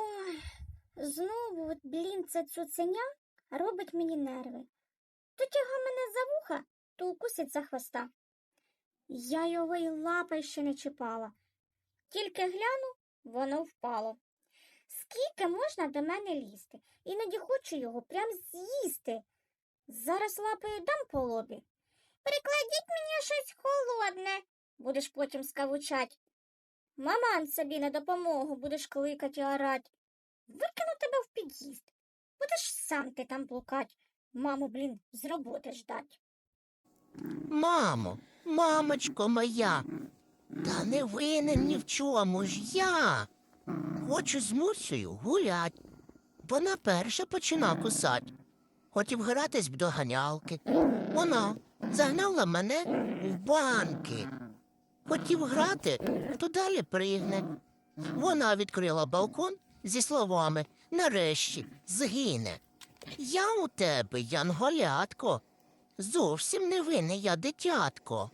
Ой, знову, блін, це цуценя робить мені нерви. То тяга мене за вуха, то укусить за хвоста. Я його й лапай ще не чіпала. Тільки гляну, воно впало. Скільки можна до мене лізти? Іноді хочу його прям з'їсти. Зараз лапою дам по лобі. Прикладіть мені щось холодне, будеш потім скавучать. Маман собі на допомогу будеш кликать і. Викину тебе в під'їзд. Будеш сам ти там блукать. Маму, блін, з роботи ждать. Мамо, мамочко моя, та не винен ні в чому ж я. Хочу з Мусею гулять. Вона перша почина кусать. Хотів гратись б до ганялки. Вона загнала мене в банки. Хотів грати, то далі пригне. Вона відкрила балкон зі словами нарешті згине. Я у тебе, янголятко, зовсім не винне я дитятко.